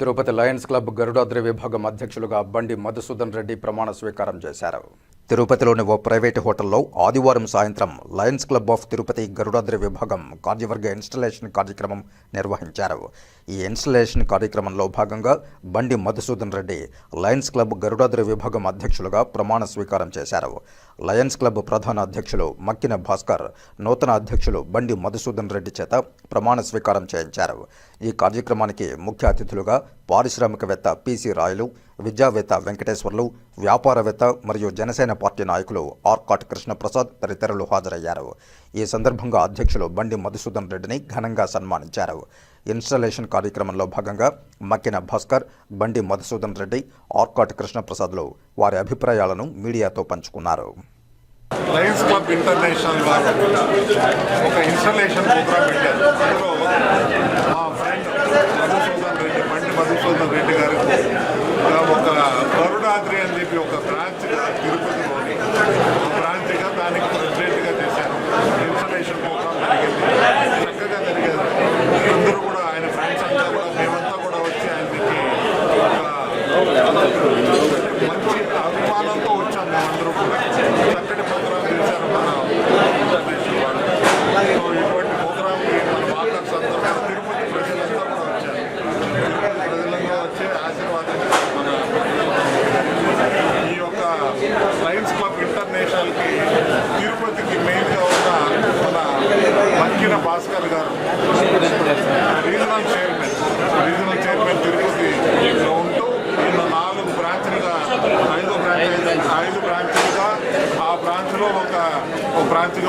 Tirupati Lions club Garudadri విభాగం అధ్యక్షులుగా బండి మధుసూదన్ రెడ్డి ప్రమాణ స్వీకారం చేశారు తిరుపతిలోని ఓ ప్రైవేటు హోటల్లో ఆదివారం సాయంత్రం Lions club of Tirupati Garudadri విభాగం కార్యవర్గ ఇన్స్టలేషన్ కార్యక్రమం నిర్వహించారు ఈ ఇన్స్టలేషన్ కార్యక్రమంలో భాగంగా బండి మధుసూదన్ రెడ్డి లయన్స్ క్లబ్ గరుడాద్రి విభాగం అధ్యక్షులుగా ప్రమాణ స్వీకారం చేశారు లయన్స్ క్లబ్ ప్రధాన అధ్యక్షులు మక్కిన భాస్కర్ నూతన అధ్యక్షులు బండి మధుసూదన్ రెడ్డి చేత ప్రమాణ స్వీకారం చేయించారు ఈ కార్యక్రమానికి ముఖ్య అతిథులుగా పారిశ్రామికవేత్త పిసి రాయలు విద్యావేత్త వెంకటేశ్వర్లు వ్యాపారవేత్త మరియు జనసేన పార్టీ నాయకులు ఆర్కాట్ కృష్ణప్రసాద్ తదితరులు హాజరయ్యారు ఈ సందర్భంగా అధ్యక్షులు బండి మధుసూదన్ రెడ్డిని ఘనంగా సన్మానించారు ఇన్స్టాలేషన్ కార్యక్రమంలో భాగంగా మక్కిన భాస్కర్ బండి మధుసూదన్ రెడ్డి ఆర్కాట్ కృష్ణప్రసాద్లు వారి అభిప్రాయాలను మీడియాతో పంచుకున్నారు లయన్స్ క్లబ్ ఇంటర్నేషనల్ ఒక ఇన్స్టలేషన్ ప్రోగ్రామ్ పెట్టారు మా మధుసూదన్ రెడ్డి బండి మధుసూదన్ రెడ్డి గారు ఒక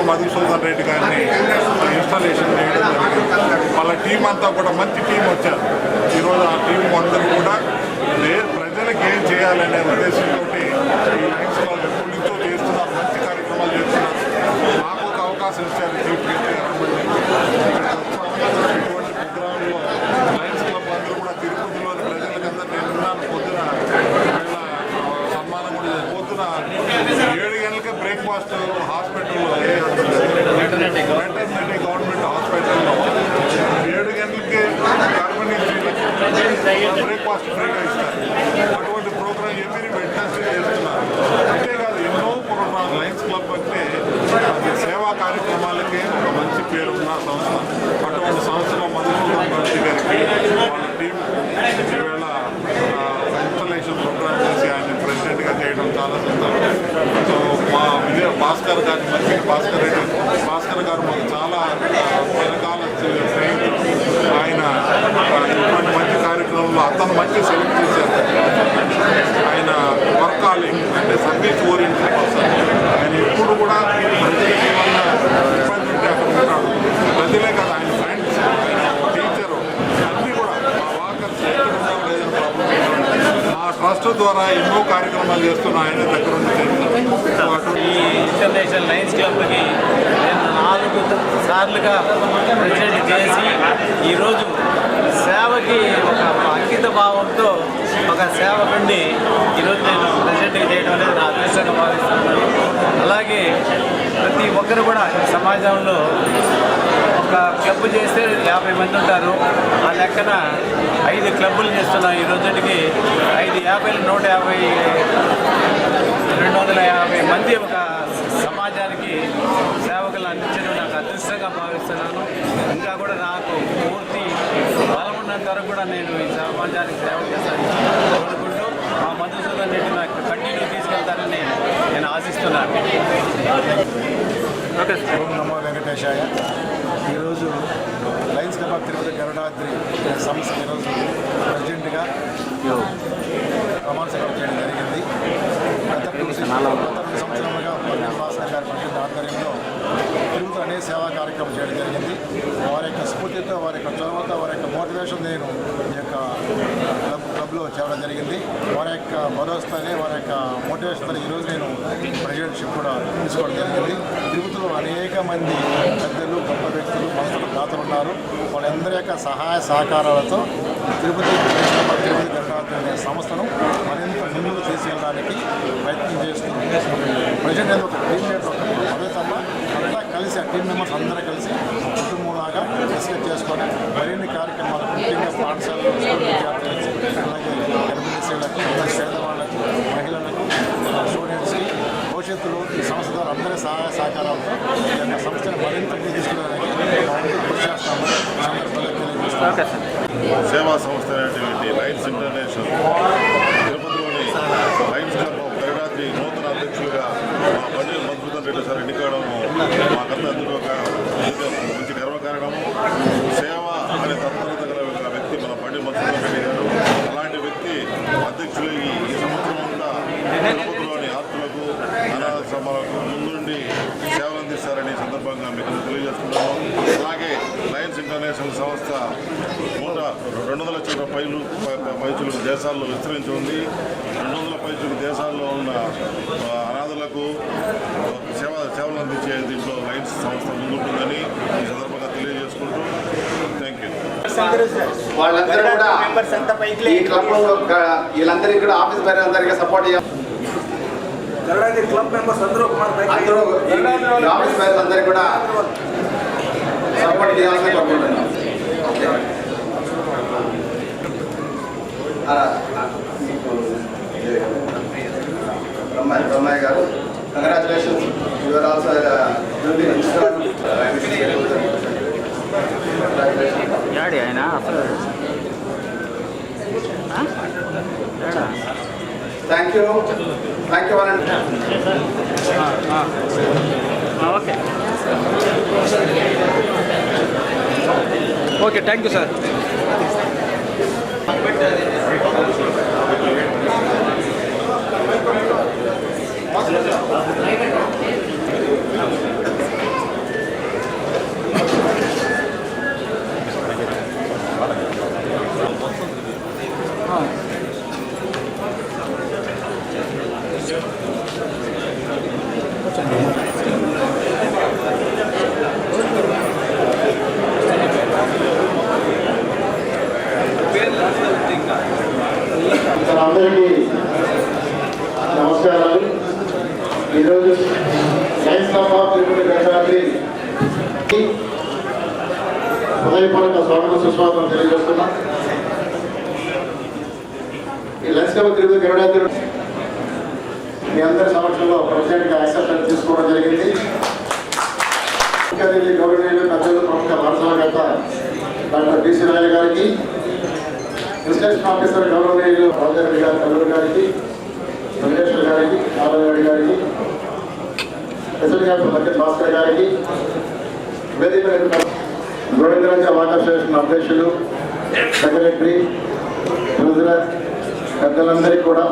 మధుసూదన్ రెడ్డి గారిని ఇన్స్టాలేషన్ చేయడం జరిగింది వాళ్ళ టీం అంతా కూడా మంచి టీం వచ్చారు ఈరోజు ఆ టీం అందరూ కూడా ప్రజలకు ఏం చేయాలనే ఉద్దేశంతో మంచి కార్యక్రమాలు చేస్తున్నారు అవకాశం ఇచ్చారు క్లబ్ అందరూ కూడా నేను ఏడు గంటలకే బ్రేక్ఫాస్ట్ ఉద్యమాలకే ఒక మంచి పేరు ఉన్న సంస్థ అటువంటి సంస్థలో మధుసూదన్ రెడ్డి గారికి వాళ్ళ టీం ఈవేళ ఇన్స్టలేషన్ ప్రోగ్రామ్ చేసి ఆయన ప్రెసిడెంట్గా చేయడం చాలా సంతోషం సో మా విజయ భాస్కర్ గారి మంచి భాస్కర్ రెడ్డి భాస్కర్ గారు మాకు చాలా రకాల ద్వారా ఎన్నో కార్యక్రమాలు చేస్తున్నా ఆయన దగ్గర ఈ ఇంటర్నేషనల్ లైన్స్ క్లబ్కి నేను నాలుగు సార్లుగా ప్రజెంట్ చేసి ఈరోజు సేవకి ఒక అంకిత భావంతో ఒక సేవకుడిని ఈరోజు నేను ప్రెసిడెంట్ చేయడం అనేది నా అదృష్టంగా భావిస్తున్నాను అలాగే ప్రతి ఒక్కరు కూడా సమాజంలో ఒక క్లబ్ చేస్తే యాభై మంది ఉంటారు ఆ లెక్కన ఐదు క్లబ్బులు చేస్తున్నాం ఈ రోజుకి ఐదు యాభై నూట యాభై రెండు వందల యాభై మంది ఒక సమాజానికి సేవకులు అందించడం నాకు అదృష్టంగా భావిస్తున్నాను ఇంకా కూడా నాకు పూర్తి బలం ఉన్నంత వరకు కూడా నేను ఈ సమాజానికి సేవ చేస్తాను కోరుకుంటూ మా మధుసూదన్ రెడ్డి నాకు కంటిన్యూ తీసుకెళ్తారని నేను ఆశిస్తున్నాను ఓం నమో వెంకటేశాయ ఈరోజు lions club of Tirupati Garudadri సంస్థ ఈరోజు ప్రెసిడెంట్గా ప్రమాణ సభ చేయడం జరిగింది గత తొమ్మిది సంవత్సరాలుగా నివాసన గారి పరిషత్ ఆధ్వర్యంలో తిరుపతి అనే సేవా కార్యక్రమం చేయడం జరిగింది వారి యొక్క స్ఫూర్తితో వారి యొక్క చొరవతో వారి యొక్క మోటివేషన్ నేను ఈ యొక్క క్లబ్ క్లబ్లో చేరడం జరిగింది వారి యొక్క భరోసానే వారి యొక్క మోటివేషన్ ఈరోజు నేను ప్రెసిడెంట్షిప్ కూడా తీసుకోవడం జరిగింది సంస్థలో అనేక మంది పెద్దలు గొప్ప వ్యక్తులు మనుషులు దాతలున్నారు వాళ్ళందరి యొక్క సహాయ సహకారాలతో తిరుపతి తిరుపతి అనే సంస్థను మరింత ముందుకు తీసుకెళ్ళడానికి ప్రయత్నం చేస్తూ ప్రజెంట్ ఏదో ఒక టీమ్ లీడర్ అంతా కలిసి ఆ టీం మెంబర్స్ అందరూ కలిసి కుటుంబంలాగా డిస్కస్ చేసుకొని మరిన్ని కార్యక్రమాలు ముఖ్యంగా పాఠశాలలో విద్యార్థులు సంస్థ మనకు ముందుండి సేవలు అందిస్తారని సందర్భంగా మీకు తెలియజేస్తున్నాము అలాగే లయన్స్ ఇంటర్నేషనల్ సంస్థ నూట రెండు వందల చిల్లర పైలు పైచులు దేశాల్లో విస్తరించి ఉంది రెండు వందల పైచులు దేశాల్లో ఉన్న అనాథులకు సేవ సేవలు అందించే దీంట్లో లయన్స్ సంస్థ ముందుంటుందని ఈ సందర్భంగా తెలియజేసుకుంటూ థ్యాంక్ యూ వాళ్ళందరూ కూడా ఈ క్లబ్ ఆఫీస్ పేరు అందరికీ సపోర్ట్ చేయాలి గరుడాది క్లబ్ మెంబర్స్ అందరూ కుమార్ అందరూ ఆఫీస్ మెంబర్స్ అందరూ కూడా సపోర్ట్ చేయాలని కోరుకుంటున్నాను గారు కంగ్రాచులేషన్స్ యువర్ ఆల్సో ఆయన అసలు Thank you. Thank you, Anand. Okay. Okay, thank you, sir. Science of of limited academy హృదయపూర్వక స్వాగత సుస్వాగతం తెలియజేస్తున్నా ఈ లెన్స్ కవ తిరుపతి గరుడాది మీ అందరి సమక్షంలో ప్రెసిడెంట్గా యాక్సెప్టెన్స్ తీసుకోవడం జరిగింది అధికారులు గవర్నమెంట్ పెద్దలు ప్రముఖ వారసలకర్త డాక్టర్ బీసీ రాయల్ గారికి ఆఫీసర్ గవర్నమెంట్ రాజారెడ్డి గారికి వెంకటేశ్వర గారికి కాళరెడ్డి గారికి ఎస్ఎల్ మధ్య భాస్కర్ గారికి వేదిక గోవిందరాజ వాటర్ అసోసియేషన్ అధ్యక్షులు సెక్రటరీ ట్రెజరర్ పెద్దలందరికీ కూడా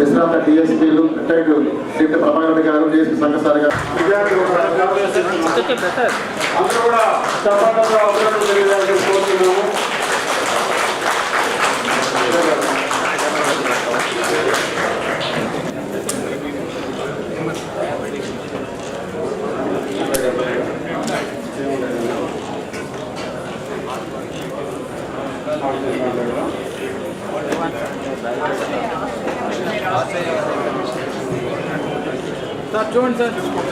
విశ్రాంత టీఎస్పీలు రిటైర్డ్ సీట్ ప్రభాకర్ గారు డిఎస్పీ సంఘసార్ గారు అందరూ కూడా అవసరం సార్ చూడండి సార్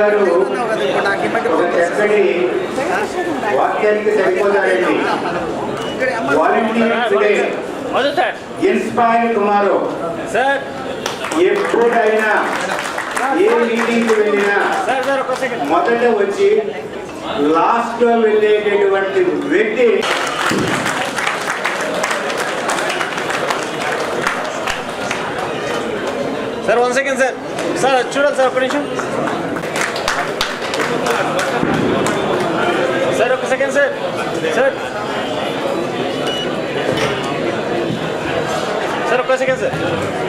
గారు చక్కటి వాక్యానికి సరిపోతారండి volunteer today inspire tomorrow sir ఎప్పుడైనా ఏ మీటింగ్కి వెళ్ళినా మొదట వచ్చి లాస్ట్ లాస్ట్లో వెళ్ళేటటువంటి వ్యక్తి sir one second sir sir చూడాలి సార్ ఒక్క నిమిషం సార్ ఒక్క సెకండ్ సార్ సార్ సార్ ఒక్క సెకండ్ సార్